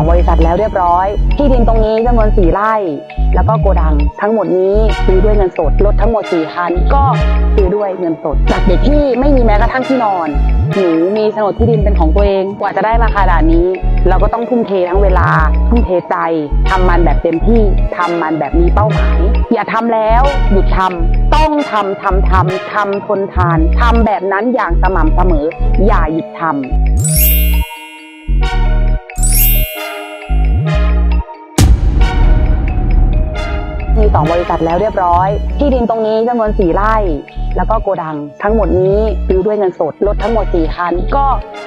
2บริษัทแล้วเรียบร้อย ที่ดินตรงนี้จำนวน4ไร่ แล้วก็โกดัง ทั้งหมดนี้ซื้อด้วยเงินสดรถทั้งหมด4คันก็ซื้อด้วยเงินสด จากเด็กที่ไม่มีแม้กระทั่งที่นอนหนูมีโฉนดที่ดินเป็นของตัวเองกว่าจะได้มาขนาดนี้ เราก็ต้องทุ่มเททั้งเวลา ทุ่มเทใจทำมันแบบเต็มที่ทำมันแบบมีเป้าหมาย อย่าทำแล้วหยุดทำต้องทำทำทำทำทนทานทำแบบนั้นอย่างสม่ำเสมอ อย่าหยุดทำ 2 บริษัทแล้วเรียบร้อย ที่ดินตรงนี้จำนวน4ไร่ แล้วก็โกดัง ทั้งหมดนี้ซื้อด้วยเงินสดรถทั้งหมด4คันก็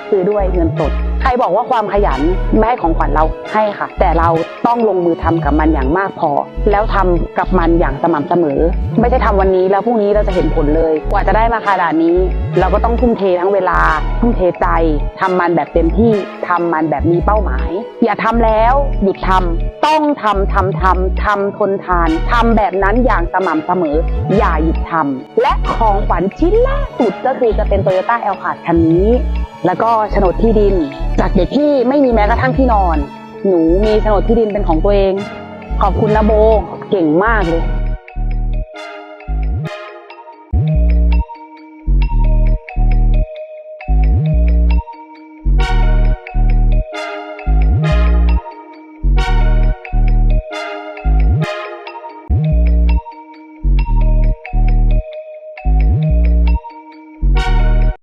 ซื้อด้วยเงินสด ใครบอกว่าความขยันไม่ให้ของขวัญเราให้ค่ะ แต่เราต้องลงมือทำกับมันอย่างมากพอ แล้วทำกับมันอย่างสม่ำเสมอ ไม่ใช่ทำวันนี้แล้วพรุ่งนี้เราจะเห็นผลเลย กว่าจะได้มาขนาดนี้ เราก็ต้องทุ่มเททั้งเวลา ทุ่มเทใจทำมันแบบเต็มที่ทำมันแบบมีเป้าหมาย อย่าทำแล้วหยุดทำต้องทำทำทำทำทนทานทำแบบนั้นอย่างสม่ำเสมอ อย่าหยุดทำและของขวัญชิ้นล่าสุดก็คือจะเป็น Toyota a l p a r d คันนี้ แล้วก็โฉนดที่ดิน จากเด็กที่ไม่มีแม้กระทั่งที่นอน หนูมีโฉนดที่ดินเป็นของตัวเอง ขอบคุณนะโบ เก่งมากเลย